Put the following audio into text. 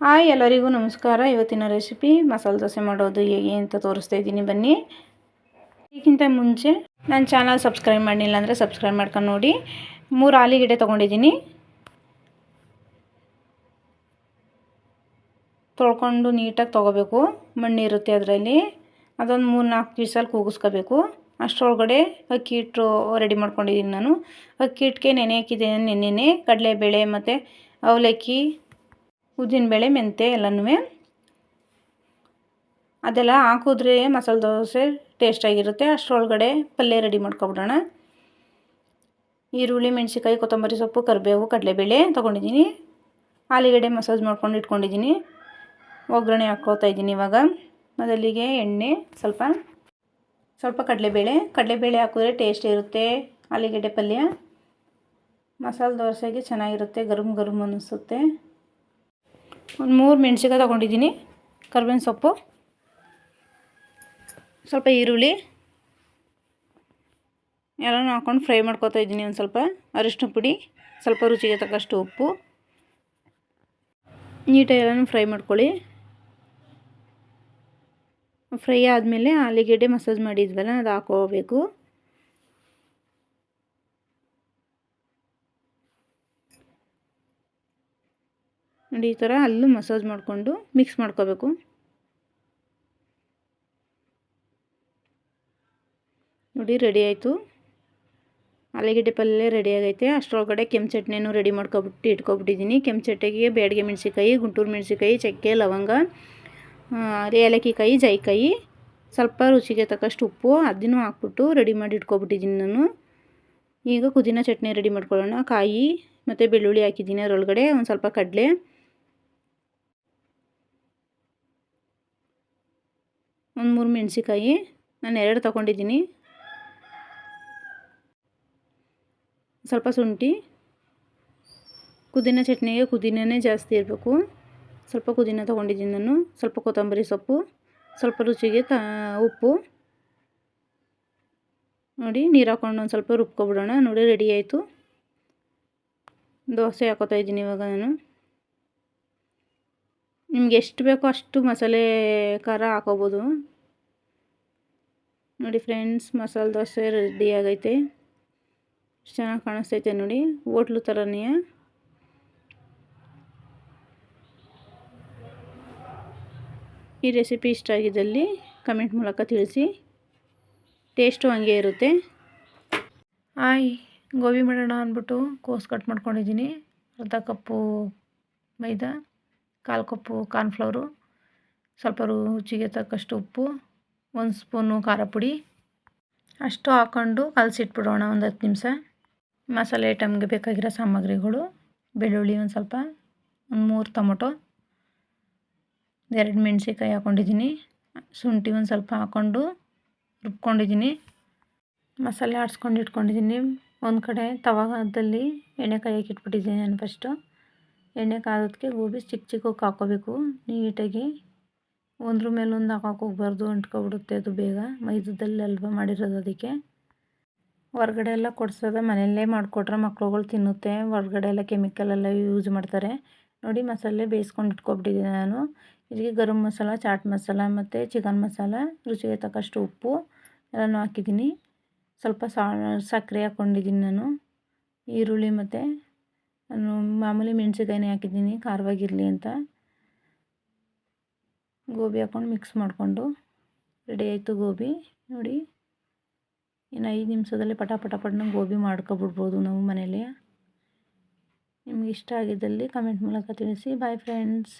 Hi, ಎಲ್ಲರಿಗೂ ನಮಸ್ಕಾರ. ಇವತ್ತಿನ ರೆಸಿಪಿ ಮಸಾಲೆ ದೋಸೆ ಮಾಡೋದು ಹೇಗೆ ಅಂತ ತೋರಿಸ್ತಾ ಇದ್ದೀನಿ. ಬನ್ನಿ. ಇದಕ್ಕಿಂತ ಮುಂಚೆ ನನ್ನ ಚಾನಲ್ ಸಬ್ಸ್ಕ್ರೈಬ್ ಮಾಡಿಲ್ಲ ಅಂದರೆ ಸಬ್ಸ್ಕ್ರೈಬ್ ಮಾಡ್ಕೊಂಡು ನೋಡಿ. ಮೂರು ಆಲಿಗೆಡೆ ತೊಗೊಂಡಿದ್ದೀನಿ. ತೊಳ್ಕೊಂಡು ನೀಟಾಗಿ ತೊಗೋಬೇಕು. ಮಣ್ಣಿರುತ್ತೆ ಅದರಲ್ಲಿ. ಅದೊಂದು ಮೂರು ನಾಲ್ಕು ಪೀಸಲ್ಲಿ ಕೂಗಿಸ್ಕೋಬೇಕು. ಅಷ್ಟರೊಳಗಡೆ ಅಕ್ಕಿ ಹಿಟ್ಟು ರೆಡಿ ಮಾಡ್ಕೊಂಡಿದ್ದೀನಿ ನಾನು. ಅಕ್ಕಿ ಹಿಟ್ಟಿಗೆ ನೆನೆ ಹಾಕಿದ್ದೇನೆ. ನೆನೆ ಕಡಲೆಬೇಳೆ ಮತ್ತು ಅವಲಕ್ಕಿ ಉದ್ದಿನಬೇಳೆ ಮೆಂತ್ಯ ಎಲ್ಲನೂ ಅದೆಲ್ಲ ಹಾಕಿದ್ರೆ ಮಸಾಲೆ ದೋಸೆ ಟೇಸ್ಟಾಗಿರುತ್ತೆ ಅಷ್ಟರೊಳಗಡೆ ಪಲ್ಯ ರೆಡಿ ಮಾಡ್ಕೊಬಿಡೋಣ. ಈರುಳ್ಳಿ ಮೆಣಸಿಕಾಯಿ ಕೊತ್ತಂಬರಿ ಸೊಪ್ಪು, ಕರಿಬೇವು, ಕಡಲೆಬೇಳೆ ತೊಗೊಂಡಿದ್ದೀನಿ. ಆಲೂಗಡ್ಡೆ ಮಸಾಜ್ ಮಾಡ್ಕೊಂಡು ಇಟ್ಕೊಂಡಿದ್ದೀನಿ. ಒಗ್ಗರಣೆ ಹಾಕ್ಕೋತಾ ಇದ್ದೀನಿ ಇವಾಗ. ಮೊದಲಿಗೆ ಎಣ್ಣೆ, ಸ್ವಲ್ಪ ಸ್ವಲ್ಪ ಕಡಲೆಬೇಳೆ. ಕಡಲೆಬೇಳೆ ಹಾಕಿದ್ರೆ ಟೇಸ್ಟ್ ಇರುತ್ತೆ. ಆಲೂಗಡ್ಡೆ ಪಲ್ಯ. ಮಸಾಲೆ ದೋಸೆಗೆ ಚೆನ್ನಾಗಿರುತ್ತೆ. ಗರಮ್ ಗರಮ್ ಅನ್ನಿಸುತ್ತೆ ಒಂದು ಮೂರು ಮೆಣಸಿನ್ಕಾಯಿ ತೊಗೊಂಡಿದ್ದೀನಿ. ಕರ್ಬೇವಿನ ಸೊಪ್ಪು. ಸ್ವಲ್ಪ ಈರುಳ್ಳಿ. ಎಲ್ಲನೂ ಹಾಕ್ಕೊಂಡು ಫ್ರೈ ಮಾಡ್ಕೋತಾ ಇದ್ದೀನಿ ಒಂದು ಸ್ವಲ್ಪ. ಅರಿಶಿನ ಪುಡಿ, ಸ್ವಲ್ಪ ರುಚಿಗೆ ತಕ್ಕಷ್ಟು ಉಪ್ಪು. ನೀಟಾಗಿ ಎಲ್ಲನೂ ಫ್ರೈ ಮಾಡ್ಕೊಳ್ಳಿ. ಫ್ರೈ ಆದಮೇಲೆ ಆಲೂಗೆಡ್ಡೆ ಮಸಾಜ್ ಮಾಡಿದ್ವಲ್ಲ, ಅದು ಹಾಕೋಬೇಕು. ನೋಡಿ, ಈ ಥರ ಅಲ್ಲೂ ಮಸಾಜ್ ಮಾಡಿಕೊಂಡು ಮಿಕ್ಸ್ ಮಾಡ್ಕೋಬೇಕು. ನೋಡಿ, ರೆಡಿ ಆಯಿತು. ಆಲೂಗಡ್ಡೆ ಪಲ್ಯ ರೆಡಿ ಆಗೈತೆ. ಅಷ್ಟರೊಳಗಡೆ ಕೆಂಪು ಚಟ್ನಿನೂ ರೆಡಿ ಮಾಡ್ಕೊಬಿಟ್ಟು ಇಟ್ಕೊಬಿಟ್ಟಿದ್ದೀನಿ. ಕೆಂಪು ಚಟ್ನಿಗೆ ಬೇಡಿಗೆ ಮೆಣಸಿಕಾಯಿ ಗುಂಟೂರು ಮೆಣಸಿಕಾಯಿ ಚಕ್ಕೆ, ಲವಂಗ ಏಲಕ್ಕಿಕಾಯಿ, ಜೈಕಾಯಿ. ಸ್ವಲ್ಪ ರುಚಿಗೆ ತಕ್ಕಷ್ಟು ಉಪ್ಪು ಅದನ್ನು ಹಾಕ್ಬಿಟ್ಟು ರೆಡಿ ಮಾಡಿ ಇಟ್ಕೊಬಿಟ್ಟಿದ್ದೀನಿ ನಾನು. ಈಗ ಪುದೀನ ಚಟ್ನಿ ರೆಡಿ ಮಾಡ್ಕೊಳ್ಳೋಣ. ಕಾಯಿ ಮತ್ತು ಬೆಳ್ಳುಳ್ಳಿ ಹಾಕಿದ್ದೀನಿ ಅದರೊಳಗಡೆ. ಒಂದು ಸ್ವಲ್ಪ ಕಡಲೆ ಒಂದು ಮೂರು ಮೆಣಸಿಕಾಯಿ ನಾನು ಎರಡು ತೊಗೊಂಡಿದ್ದೀನಿ. ಸ್ವಲ್ಪ ಶುಂಠಿ. ಪುದೀನ ಚಟ್ನಿಗೆ ಪುದೀನನೇ ಜಾಸ್ತಿ ಇರಬೇಕು. ಸ್ವಲ್ಪ ಪುದೀನ ತೊಗೊಂಡಿದ್ದೀನಿ ನಾನು. ಸ್ವಲ್ಪ ಕೊತ್ತಂಬರಿ ಸೊಪ್ಪು. ಸ್ವಲ್ಪ ರುಚಿಗೆ ತ, ಉಪ್ಪು. ನೋಡಿ, ನೀರು ಹಾಕ್ಕೊಂಡು ಒಂದು ಸ್ವಲ್ಪ ರುಬ್ಕೊಬಿಡೋಣ. ನೋಡಿ, ರೆಡಿ ಆಯಿತು. ದೋಸೆ ಹಾಕೋತಾ ಇದ್ದೀನಿ ಇವಾಗ ನಾನು. ನಿಮ್ಗೆ ಎಷ್ಟು ಬೇಕೋ ಅಷ್ಟು ಮಸಾಲೆ ಖಾರ ಹಾಕೋಬೋದು. ನೋಡಿ ಫ್ರೆಂಡ್ಸ್, ಮಸಾಲೆ ದೋಸೆ ರೆಡಿ ಆಗೈತೆ. ಚೆನ್ನಾಗಿ ಕಾಣಿಸ್ತೈತೆ ನೋಡಿ, ಹೋಟ್ಲು ಥರನೇ ಈ ರೆಸಿಪಿ ಇಷ್ಟ ಆಗಿದ್ದಲ್ಲಿ ಕಮೆಂಟ್ ಮೂಲಕ ತಿಳಿಸಿ. ಟೇಸ್ಟು ಹಂಗೆ ಇರುತ್ತೆ. ಆಯ್ ಗೋಬಿ ಮಾಡೋಣ ಅಂದ್ಬಿಟ್ಟು ಕೋಸ್ ಕಟ್ ಮಾಡ್ಕೊಂಡಿದ್ದೀನಿ. ಅರ್ಧ ಕಪ್ಪು ಮೈದಾ. ಕಾಲು ಕಪ್ಪು, ಕಾರ್ನ್ಫ್ಲವರು, ಸ್ವಲ್ಪ ರುಚಿಗೆ ತಕ್ಕಷ್ಟು ಉಪ್ಪು, ಒಂದು ಸ್ಪೂನು ಖಾರ ಪುಡಿ. ಅಷ್ಟು ಹಾಕ್ಕೊಂಡು ಕಲಸಿಟ್ಬಿಡೋಣ ಒಂದು ಹತ್ತು ನಿಮಿಷ. ಮಸಾಲೆ ಐಟಮ್ಗೆ ಬೇಕಾಗಿರೋ ಸಾಮಗ್ರಿಗಳು, ಬೆಳ್ಳುಳ್ಳಿ ಒಂದು ಸ್ವಲ್ಪ, ಒಂದು ಮೂರು ಟೊಮೊಟೊ, ಎರಡು ಮೆಣಸಿಕಾಯಿ ಹಾಕ್ಕೊಂಡಿದ್ದೀನಿ ಶುಂಠಿ ಒಂದು ಸ್ವಲ್ಪ ಹಾಕ್ಕೊಂಡು ರುಬ್ಕೊಂಡಿದ್ದೀನಿ. ಮಸಾಲೆ ಆಡಿಸ್ಕೊಂಡು ಇಟ್ಕೊಂಡಿದ್ದೀನಿ. ಒಂದು ಕಡೆ ತವಾಗದಲ್ಲಿ ಎಣ್ಣೆ ಕಾಯಿ ಹಾಕಿಟ್ಬಿಟ್ಟಿದ್ದೀನಿ ನಾನು ಫಸ್ಟು ಎಣ್ಣೆ ಕಾದೋದಕ್ಕೆ ಗೋಬಿ ಚಿಕ್ಕ ಚಿಕ್ಕಕ್ಕೆ ಹಾಕ್ಕೋಬೇಕು ನೀಟಾಗಿ ಒಂದ್ರ ಮೇಲೆ ಒಂದು ಹಾಕೋಕೆ ಹೋಗ್ಬಾರ್ದು ಅಂಟ್ಕೊಬಿಡುತ್ತೆ ಅದು ಬೇಗ. ಮೈದದಲ್ಲಿ ಅಲ್ವಾ ಮಾಡಿರೋದು ಅದಕ್ಕೆ. ಹೊರಗಡೆ ಎಲ್ಲ ಕೊಡ್ಸೋದ ಮನೆಯಲ್ಲೇ ಮಾಡಿಕೊಟ್ರೆ ಮಕ್ಳುಗಳು ತಿನ್ನುತ್ತೆ. ಹೊರ್ಗಡೆ ಎಲ್ಲ ಕೆಮಿಕಲ್ ಎಲ್ಲ ಯೂಸ್ ಮಾಡ್ತಾರೆ. ನೋಡಿ ಮಸಾಲೆ ಬೇಯಿಸ್ಕೊಂಡು ಇಟ್ಕೊಬಿಟ್ಟಿದ್ದೀನಿ ನಾನು. ಇದಕ್ಕೆ ಗರಂ ಮಸಾಲ, ಚಾಟ್ ಮಸಾಲ ಮತ್ತು ಚಿಕನ್ ಮಸಾಲ, ರುಚಿಗೆ ತಕ್ಕಷ್ಟು ಉಪ್ಪು ಎಲ್ಲನೂ ಹಾಕಿದ್ದೀನಿ. ಸ್ವಲ್ಪ ಸಾ ಸಕ್ಕರೆ ಹಾಕ್ಕೊಂಡಿದ್ದೀನಿ ನಾನು. ಈರುಳ್ಳಿ ಮತ್ತು ನಾನು ಮಾಮೂಲಿ ಮೆಣಸಿನ್ಕಾಯಿನೇ ಹಾಕಿದ್ದೀನಿ, ಖಾರವಾಗಿರಲಿ ಅಂತ. ಗೋಬಿ ಹಾಕ್ಕೊಂಡು ಮಿಕ್ಸ್ ಮಾಡಿಕೊಂಡು ರೆಡಿ ಆಯಿತು ಗೋಬಿ. ನೋಡಿ, ಇನ್ನು ಐದು ನಿಮಿಷದಲ್ಲಿ ಪಟ ಪಟ ಪಟ್ನ ಗೋಬಿ ಮಾಡ್ಕೊಬಿಡ್ಬೋದು ನಾವು ಮನೇಲಿ. ನಿಮ್ಗೆ ಇಷ್ಟ ಆಗಿದ್ದಲ್ಲಿ ಕಮೆಂಟ್ ಮೂಲಕ ತಿಳಿಸಿ. Bye friends